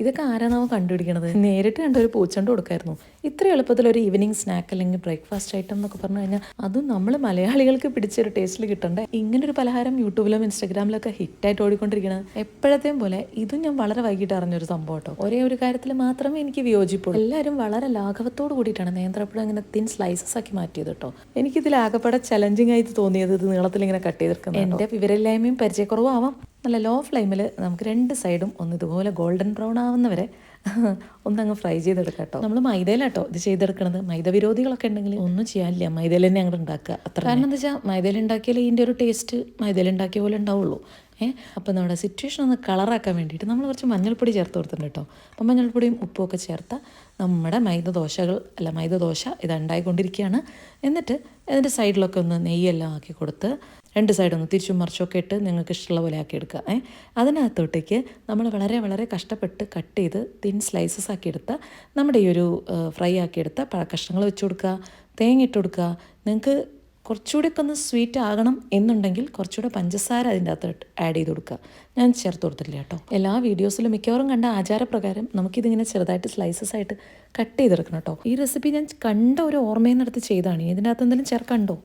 ഇതൊക്കെ ആരാണാവോ കണ്ടുപിടിക്കണത്? നേരിട്ട് കണ്ട ഒരു പൂച്ചണ്ട് കൊടുക്കായിരുന്നു. ഇത്ര എളുപ്പത്തിൽ ഒരു ഈവനിങ് സ്നാക്ക് അല്ലെങ്കിൽ ബ്രേക്ക്ഫാസ്റ്റ് ഐറ്റം എന്നൊക്കെ പറഞ്ഞു കഴിഞ്ഞാൽ അതും നമ്മൾ മലയാളികൾക്ക് പിടിച്ചൊരു ടേസ്റ്റിൽ കിട്ടണ്ടേ? ഇങ്ങനെ ഒരു പലഹാരം യൂട്യൂബിലും ഇൻസ്റ്റാഗ്രാമിലൊക്കെ ഹിറ്റായിട്ട് ഓടിക്കൊണ്ടിരിക്കുന്നത് എപ്പോഴത്തെയും പോലെ ഇതും ഞാൻ വളരെ വൈകിട്ട് അറിഞ്ഞൊരു സംഭവം കേട്ടോ. ഒരേ ഒരു കാര്യത്തിൽ മാത്രമേ എനിക്ക് വിയോജിപ്പുള്ളൂ. എല്ലാവരും വളരെ ലാഘവത്തോട് കൂടിയിട്ടാണ് നേന്ത്രപ്പഴം ഇങ്ങനെ തിൻ സ്ലൈസസ് ആക്കി മാറ്റിയത് കേട്ടോ. എനിക്കിതിൽ ആകെപ്പാടെ ചലഞ്ചിങ് ആയിട്ട് തോന്നിയത് ഇത് നീളത്തിൽ ഇങ്ങനെ കട്ട്. ചെയ്തെടുക്കുന്നത് എന്റെ വിവരമില്ലായ്മയും പരിചയക്കുറവും ആവാം. നല്ല ലോ ഫ്ലെയിമിൽ നമുക്ക് രണ്ട് സൈഡും ഒന്ന് ഇതുപോലെ ഗോൾഡൻ ബ്രൗൺ ആവുന്നവരെ ഒന്നങ്ങ് ഫ്രൈ ചെയ്തെടുക്കാം കേട്ടോ നമ്മൾ മൈദയിലാട്ടോ ഇത് ചെയ്തെടുക്കണത്. മൈദ വിരോധികളൊക്കെ ഉണ്ടെങ്കിൽ ഒന്നും ചെയ്യാനില്ല. മൈദയിൽ തന്നെ ഞങ്ങൾ ഉണ്ടാക്കുക. അത്ര കാരണം എന്താ വെച്ചാൽ മൈദയിൽ ഉണ്ടാക്കിയാലേ ഇതിന്റെ ഒരു ടേസ്റ്റ് മൈദയിൽ ഉണ്ടാക്കിയ പോലെ ഉണ്ടാവുള്ളൂ. ഏഹ് അപ്പോൾ നമ്മുടെ സിറ്റുവേഷൻ ഒന്ന് കളറാക്കാൻ വേണ്ടിയിട്ട് നമ്മൾ കുറച്ച് മഞ്ഞൾപ്പൊടി ചേർത്ത് കൊടുത്തിട്ടുണ്ട് കേട്ടോ അപ്പോൾ മഞ്ഞൾപ്പൊടിയും ഉപ്പും ഒക്കെ ചേർത്ത നമ്മുടെ മൈദ ദോശകൾ അല്ല മൈദ ദോശ ഇത് ഉണ്ടായിക്കൊണ്ടിരിക്കുകയാണ്. എന്നിട്ട് അതിന്റെ സൈഡിലൊക്കെ ഒന്ന് നെയ്യെല്ലാം ആക്കി കൊടുത്ത് രണ്ട് സൈഡൊന്ന് തിരിച്ചും മറിച്ചൊക്കെ ഇട്ട് നിങ്ങൾക്ക് ഇഷ്ടമുള്ള പോലെ ആക്കി എടുക്കുക ഏ. അതിനകത്തോട്ടേക്ക് നമ്മൾ വളരെ വളരെ കഷ്ടപ്പെട്ട് കട്ട് ചെയ്ത് തിൻ സ്ലൈസസ് ആക്കി എടുത്ത നമ്മുടെ ഈ ഒരു ഫ്രൈ ആക്കി എടുത്ത പഴക്കഷ്ണങ്ങൾ വെച്ച് കൊടുക്കുക തേങ്ങ ഇട്ട് കൊടുക്കുക. നിങ്ങൾക്ക് കുറച്ചുകൂടി ഒക്കെ ഒന്ന് സ്വീറ്റ് ആകണം എന്നുണ്ടെങ്കിൽ കുറച്ചുകൂടെ പഞ്ചസാര അതിന്റെ അകത്ത് ആഡ് ചെയ്ത് കൊടുക്കുക. ഞാൻ ചേർത്ത് കൊടുത്തിട്ടില്ല കേട്ടോ. എല്ലാ വീഡിയോസിലും മിക്കവാറും കണ്ട ആചാരപ്രകാരം നമുക്കിതിങ്ങനെ ചെറുതായിട്ട് സ്ലൈസസ് ആയിട്ട് കട്ട് ചെയ്തെടുക്കണം കേട്ടോ. ഈ റെസിപ്പി ഞാൻ കണ്ട ഒരു ഓർമ്മയിൽ നിന്നെടുത്ത് ചെയ്താണ് ഇതിന്റെ അകത്ത് എന്തെങ്കിലും ചേർക്കണ്ടോ